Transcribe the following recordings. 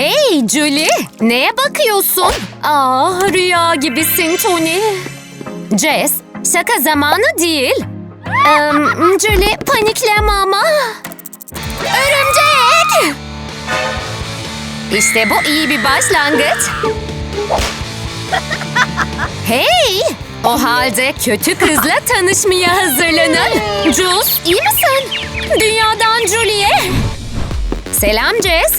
Hey Julie, neye bakıyorsun? Aa, rüya gibisin Tony. Jess, şaka zamanı değil. Ee, Julie, panikleme ama. Örümcek! İşte bu iyi bir başlangıç. Hey! O halde kötü kızla tanışmaya hazırlanın. Jules, iyi misin? Dünyadan Julie'ye. Selam Jess.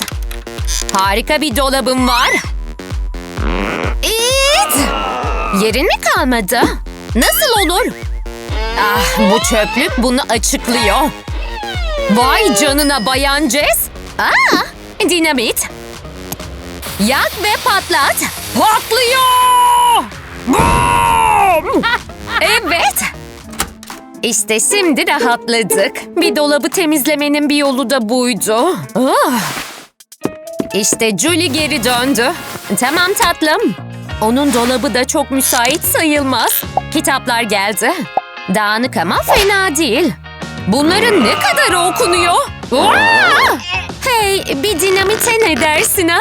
Harika bir dolabım var. İt! Yerin mi kalmadı? Nasıl olur? Ah bu çöplük bunu açıklıyor. Vay canına bayan Jess. Aa, dinamit. Yak ve patlat. Patlıyor! Evet. İşte şimdi rahatladık. Bir dolabı temizlemenin bir yolu da buydu. Ah. İşte Julie geri döndü. Tamam tatlım. Onun dolabı da çok müsait sayılmaz. Kitaplar geldi. Dağınık ama fena değil. Bunların ne kadar okunuyor? Aa! Hey, bir dinamite ne dersin ha?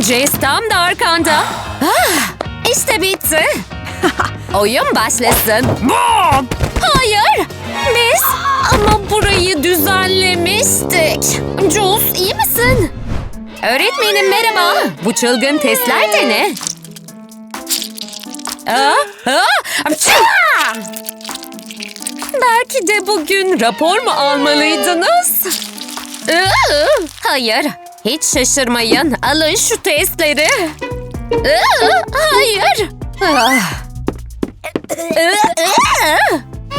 Jess tam da arkanda. Ah, işte bitti. Oyun başlasın. Bom! Hayır, biz ama burayı düzenlemiştik. Jules iyi misin? Öğretmenim merhaba. Bu çılgın testler de ne? Aa! Belki de bugün rapor mu almalıydınız? Hayır, hiç şaşırmayın. Alın şu testleri. Hayır. Ah.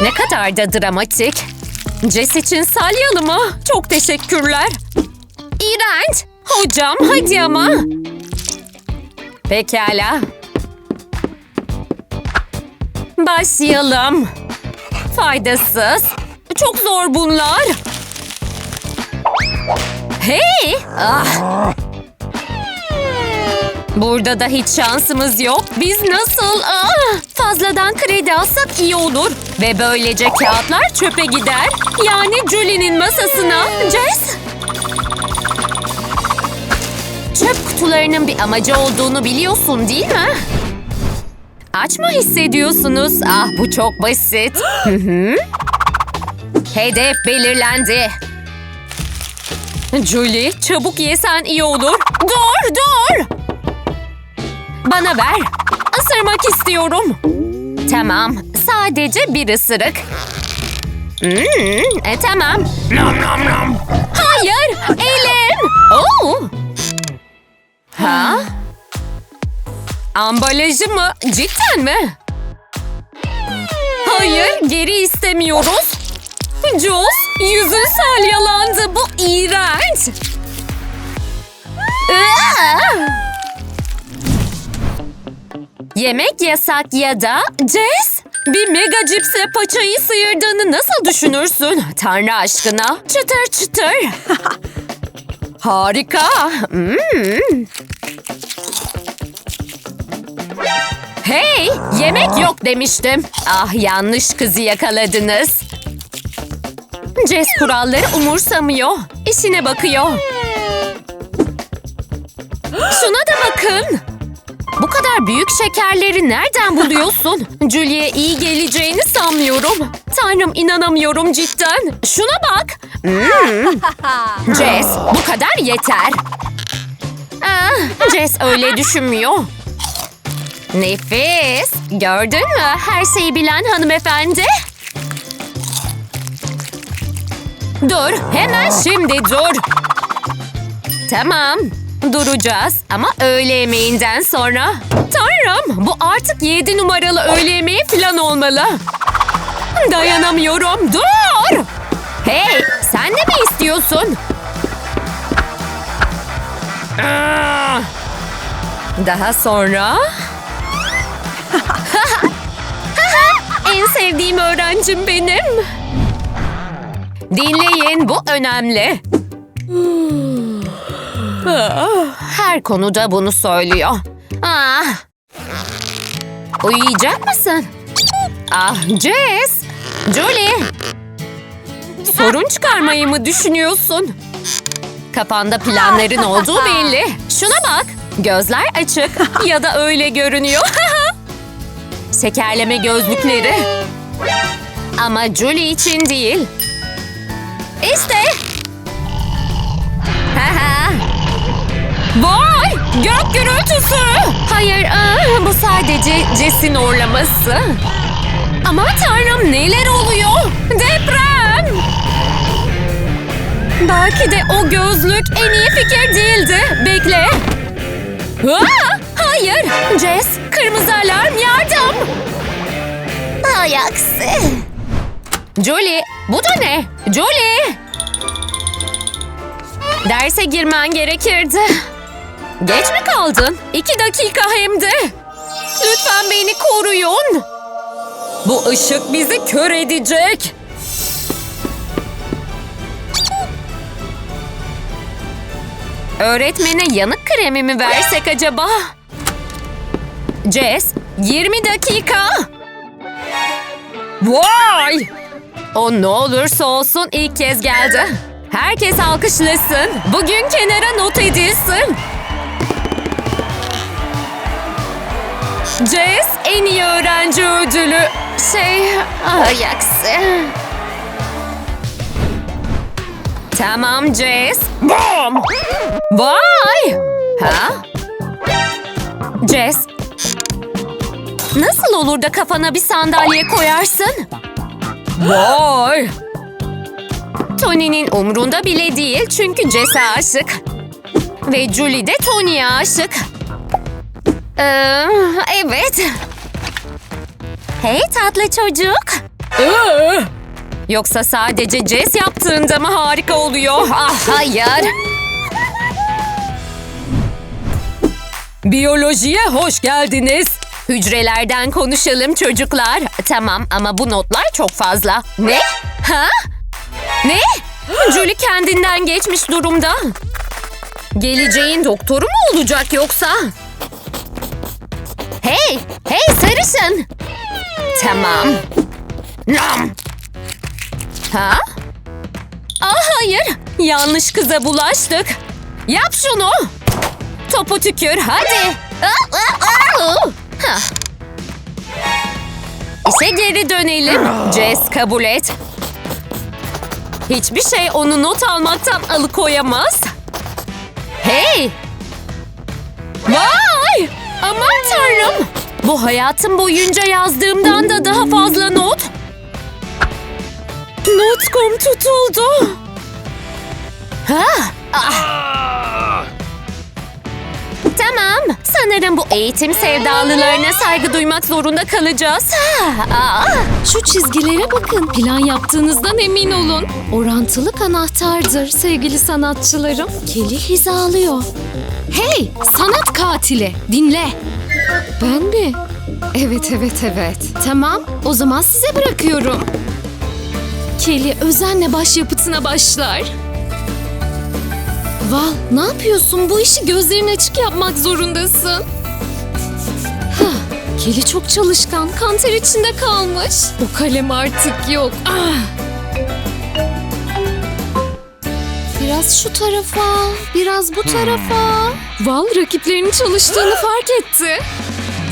Ne kadar da dramatik. Jess için salyalı mı? Çok teşekkürler. İğrenç. Hocam hadi ama. Pekala. Başlayalım. Faydasız. Çok zor bunlar. Hey! Ah! Burada da hiç şansımız yok. Biz nasıl? Ah! Fazladan kredi alsak iyi olur. Ve böylece kağıtlar çöpe gider. Yani Julie'nin masasına. Jess? Çöp kutularının bir amacı olduğunu biliyorsun değil mi? Aç mı hissediyorsunuz? Ah bu çok basit. Hedef belirlendi. Julie çabuk yesen iyi olur. Dur dur. Bana ver. Isırmak istiyorum. Tamam. Sadece bir ısırık. Hmm, e, tamam. Hayır. Elim. Oo. Ha? Ambalajı mı? Cidden mi? Hayır, geri istemiyoruz. Jules, yüzün salyalandı. Bu iğrenç. Yemek yasak ya da Jess, bir mega cipse paçayı sıyırdığını nasıl düşünürsün? Tanrı aşkına. Çıtır çıtır. Harika. Hmm. Hey, yemek yok demiştim. Ah yanlış kızı yakaladınız. Jess kuralları umursamıyor. İşine bakıyor. Şuna da bakın. Bu kadar büyük şekerleri nereden buluyorsun? Julie'ye iyi geleceğini sanmıyorum. Tanrım inanamıyorum cidden. Şuna bak. Hmm. Jess bu kadar yeter. Ah, Jess öyle düşünmüyor. Nefis. Gördün mü? Her şeyi bilen hanımefendi. Dur. Hemen şimdi dur. Tamam. Duracağız ama öğle yemeğinden sonra. Tanrım bu artık yedi numaralı öğle yemeği falan olmalı. Dayanamıyorum. Dur. Hey sen de mi istiyorsun? Ah! Daha sonra... en sevdiğim öğrencim benim. Dinleyin bu önemli. Her konuda bunu söylüyor. Ah. Uyuyacak mısın? Ah Jess. Julie. Sorun çıkarmayı mı düşünüyorsun? Kafanda planların olduğu belli. Şuna bak. Gözler açık ya da öyle görünüyor. Şekerleme gözlükleri. Ama Julie için değil. İşte. Vay! Gök gürültüsü! Hayır, aa, bu sadece Jess'in orlaması. Ama tanrım neler oluyor? Deprem! Belki de o gözlük en iyi fikir değildi. Bekle. Aa, hayır! Jess, kırmızı alarm yardım! Ay aksi. Julie, bu da ne? Julie! Derse girmen gerekirdi. Geç mi kaldın? İki dakika hem de. Lütfen beni koruyun. Bu ışık bizi kör edecek. Öğretmene yanık kremi mi versek acaba? Jess, 20 dakika. Vay! O ne olursa olsun ilk kez geldi. Herkes alkışlasın. Bugün kenara not edilsin. Jess en iyi öğrenci ödülü. Şey, aksi. Tamam Jess. Bom! Vay! Ha? Jess. Nasıl olur da kafana bir sandalye koyarsın? Vay! Tony'nin umrunda bile değil çünkü Jess'e aşık. Ve Julie de Tony'ye aşık. Ee, evet. Hey tatlı çocuk. Ee? Yoksa sadece Jess yaptığında mı harika oluyor? Ah hayır. Biyolojiye hoş geldiniz. Hücrelerden konuşalım çocuklar. Tamam ama bu notlar çok fazla. Ne? Ha? Ne? Julie kendinden geçmiş durumda. Geleceğin doktoru mu olacak yoksa? Hey, hey sarışın. Tamam. Nam. Ha? Ah hayır, yanlış kıza bulaştık. Yap şunu. Topu tükür hadi. Hah. İşe geri dönelim. Jess kabul et. Hiçbir şey onu not almaktan alıkoyamaz. Hey! Vay! Aman tanrım! Bu hayatım boyunca yazdığımdan da daha fazla not. Notcom tutuldu. Ha? Ah. Tamam. Sanırım bu eğitim sevdalılarına saygı duymak zorunda kalacağız. Ha. Şu çizgilere bakın. Plan yaptığınızdan emin olun. Orantılık anahtardır sevgili sanatçılarım. Keli hizalıyor. Hey sanat katili dinle. Ben mi? Evet evet evet. Tamam o zaman size bırakıyorum. Keli özenle başyapıtına başlar. Val ne yapıyorsun? Bu işi gözlerin açık yapmak zorundasın. Hah, Keli çok çalışkan, kanter içinde kalmış. O kalem artık yok. Ah! Biraz şu tarafa, biraz bu tarafa. Val rakiplerinin çalıştığını fark etti.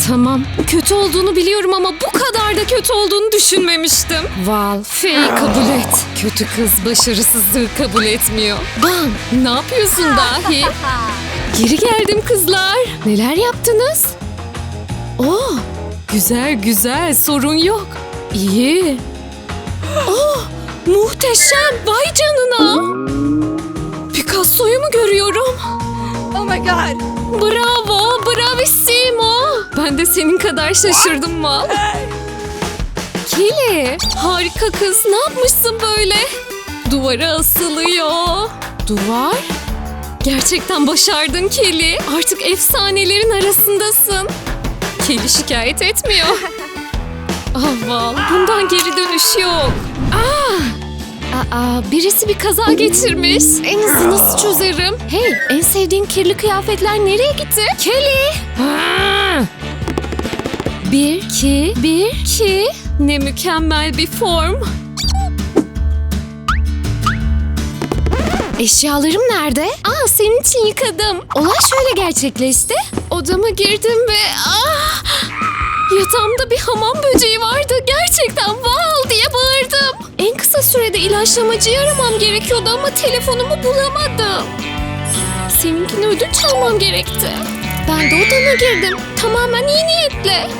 Tamam, kötü olduğunu biliyorum ama bu kadar da kötü olduğunu düşünmemiştim. Val, Faye'i kabul et. Kötü kız başarısızlığı kabul etmiyor. Van, ne yapıyorsun dahi? Geri geldim kızlar. Neler yaptınız? Oh, güzel güzel sorun yok. İyi. Oh, muhteşem. Vay canına. Picasso'yu mu görüyorum? De senin kadar şaşırdım mal. Kili, harika kız. Ne yapmışsın böyle? Duvara asılıyor. Duvar? Gerçekten başardın Keli. Artık efsanelerin arasındasın. Keli şikayet etmiyor. Ah Val, bundan geri dönüş yok. Ah! Aa, birisi bir kaza geçirmiş. En iyisi nasıl çözerim? Hey, en sevdiğin kirli kıyafetler nereye gitti? Kelly! Bir, iki, bir, iki. Ne mükemmel bir form. Eşyalarım nerede? Aa senin için yıkadım. Olay şöyle gerçekleşti. Odama girdim ve ah! Yatağımda bir hamam böceği vardı. Gerçekten wow diye bağırdım. En kısa sürede ilaçlamacıyı aramam gerekiyordu ama telefonumu bulamadım. Seninkini ödünç almam gerekti. Ben de odana girdim. Tamamen iyi niyetle.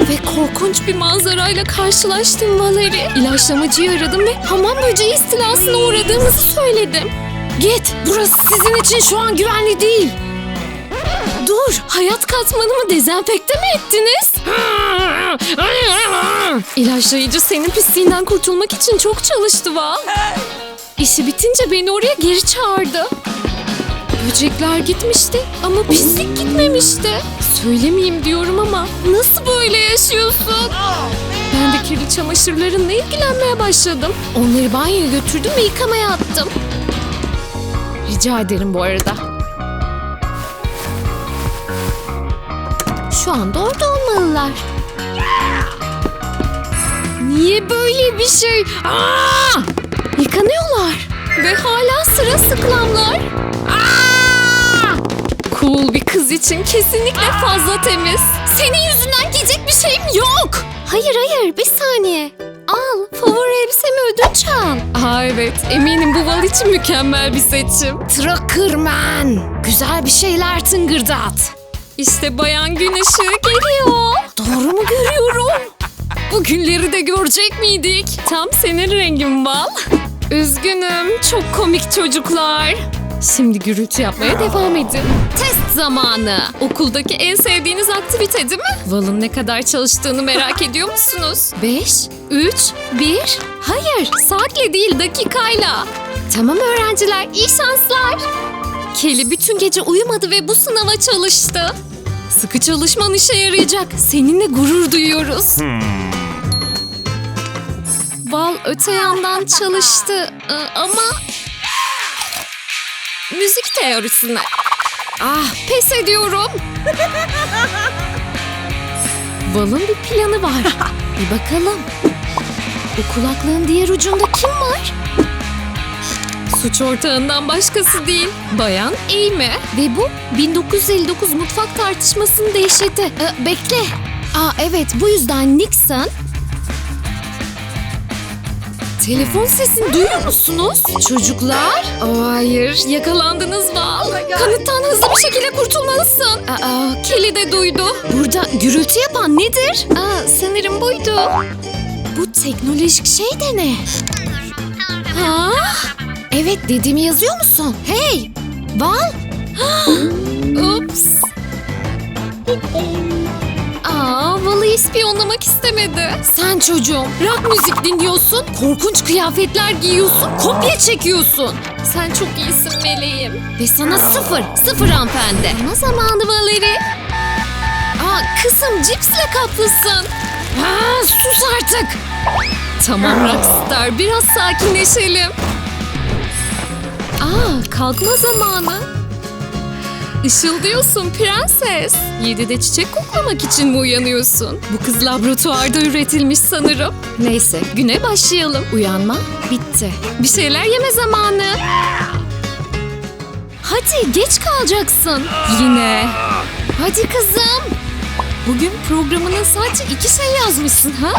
Ve korkunç bir manzarayla karşılaştım Valeri. İlaçlamacıyı aradım ve hamam böceği istilasına uğradığımızı söyledim. Git, burası sizin için şu an güvenli değil. Dur, hayat katmanımı dezenfekte mi ettiniz? İlaçlayıcı senin pisliğinden kurtulmak için çok çalıştı Val. İşi bitince beni oraya geri çağırdı. Böcekler gitmişti ama pislik gitmemişti. Söylemeyeyim diyorum ama nasıl böyle yaşıyorsun? Ben de kirli çamaşırlarınla ilgilenmeye başladım. Onları banyoya götürdüm ve yıkamaya attım. Rica ederim bu arada. Şu anda orada olmalılar. Niye böyle bir şey? Aa! Yıkanıyorlar. Ve hala sırılsıklamlar. Aa! Cool bir kız için kesinlikle fazla temiz. Senin yüzünden giyecek bir şeyim yok. Hayır hayır bir saniye. Al favori elbisemi ödünç al. Aa evet eminim bu val için mükemmel bir seçim. Truckerman. Güzel bir şeyler tıngırdat. İşte bayan gün ışığı geliyor. Doğru mu görüyorum? Bu günleri de görecek miydik? Tam senin rengin bal. Üzgünüm, çok komik çocuklar. Şimdi gürültü yapmaya devam edin. Test zamanı. Okuldaki en sevdiğiniz aktivite değil mi? Val'ın ne kadar çalıştığını merak ediyor musunuz? 5, 3, 1. Hayır, saatle değil dakikayla. Tamam öğrenciler, iyi şanslar. Kelly bütün gece uyumadı ve bu sınava çalıştı. Sıkı çalışman işe yarayacak. Seninle gurur duyuyoruz. Val öte yandan çalıştı Ee, ama... Müzik teorisine. Ah pes ediyorum. Val'ın bir planı var. Bir bakalım. Bu kulaklığın diğer ucunda kim var? Suç ortağından başkası değil. Bayan Amy. Ve bu 1959 mutfak tartışmasının dehşeti. Ee, bekle. Aa evet bu yüzden Nixon Telefon sesini duyuyor musunuz? Çocuklar? Aa, hayır, yakalandınız Val. Kanıttan hızlı bir şekilde kurtulmalısın. Aa, Kelly de duydu. Burada gürültü yapan nedir? Aa, sanırım buydu. Bu teknolojik şey de ne? Ha? Evet dediğimi yazıyor musun? Hey! Val! Ups! Aa, Val'ı ispiyonlamak istemedi. Sen çocuğum, rock müzik dinliyorsun, korkunç kıyafetler giyiyorsun, kopya çekiyorsun. Sen çok iyisin meleğim. Ve sana sıfır, sıfır hanımefendi. Ama zamanı Valeri. Aa, kızım cipsle kaplısın. Aa, sus artık. Tamam Rockstar, biraz sakinleşelim. Aa, kalkma zamanı. Işıldıyorsun prenses. Yedide çiçek koklamak için mi uyanıyorsun? Bu kız laboratuvarda üretilmiş sanırım. Neyse güne başlayalım. Uyanma bitti. Bir şeyler yeme zamanı. Hadi geç kalacaksın. Yine. Hadi kızım. Bugün programına sadece iki şey yazmışsın ha?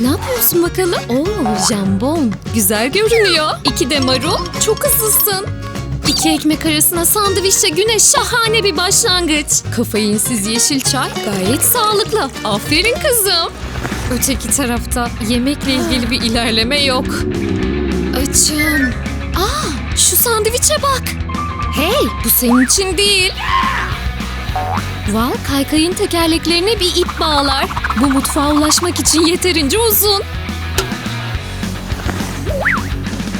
Ne yapıyorsun bakalım? Oo jambon. Güzel görünüyor. İki de marul. Çok hızlısın. İki ekmek arasına sandviçle güne şahane bir başlangıç. Kafeinsiz yeşil çay gayet sağlıklı. Aferin kızım. Öteki tarafta yemekle ilgili bir ilerleme yok. Açım. Aa, şu sandviçe bak. Hey, bu senin için değil. Val kaykayın tekerleklerine bir ip bağlar. Bu mutfağa ulaşmak için yeterince uzun.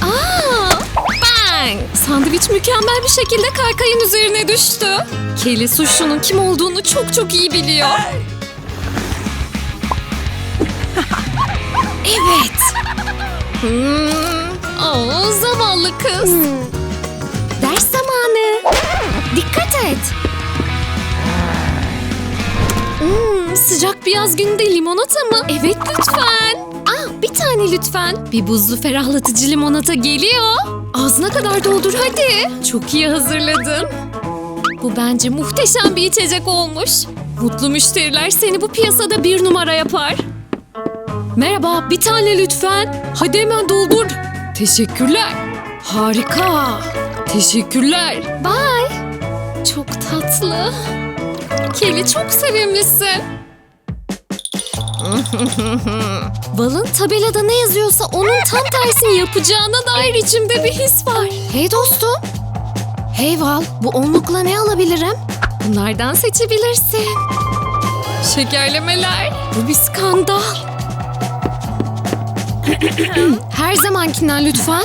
Aa, bang! Sandviç mükemmel bir şekilde kaykayın üzerine düştü. Kelly suçlunun kim olduğunu çok çok iyi biliyor. Evet. Hmm. Oo, zavallı kız. Ders zamanı. Dikkat et. Hmm, sıcak bir yaz gününde limonata mı? Evet lütfen. Tane lütfen. Bir buzlu ferahlatıcı limonata geliyor. Ağzına kadar doldur hadi. Çok iyi hazırladın. Bu bence muhteşem bir içecek olmuş. Mutlu müşteriler seni bu piyasada bir numara yapar. Merhaba, bir tane lütfen. Hadi hemen doldur. Teşekkürler. Harika. Teşekkürler. Bye. Çok tatlı. Kelly çok sevimlisin. Val'ın tabelada ne yazıyorsa onun tam tersini yapacağına dair içimde bir his var. Hey dostum. Hey Val, bu onlukla ne alabilirim? Bunlardan seçebilirsin. Şekerlemeler. Bu bir skandal. Her zamankinden lütfen.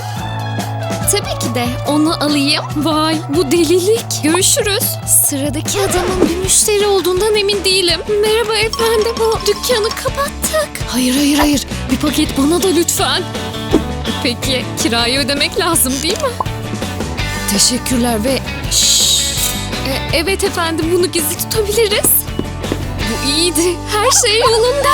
Tabii ki de onu alayım. Vay bu delilik. Görüşürüz. Sıradaki adamın bir müşteri olduğundan emin değilim. Merhaba efendim bu dükkanı kapattık. Hayır hayır hayır bir paket bana da lütfen. Peki kirayı ödemek lazım değil mi? Teşekkürler ve... Şşş. E, evet efendim bunu gizli tutabiliriz. Bu iyiydi. Her şey yolunda.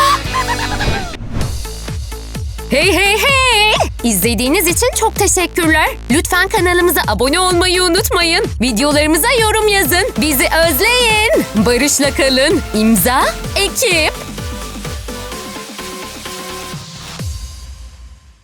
Hey hey hey! İzlediğiniz için çok teşekkürler. Lütfen kanalımıza abone olmayı unutmayın. Videolarımıza yorum yazın. Bizi özleyin. Barış'la kalın. İmza ekip.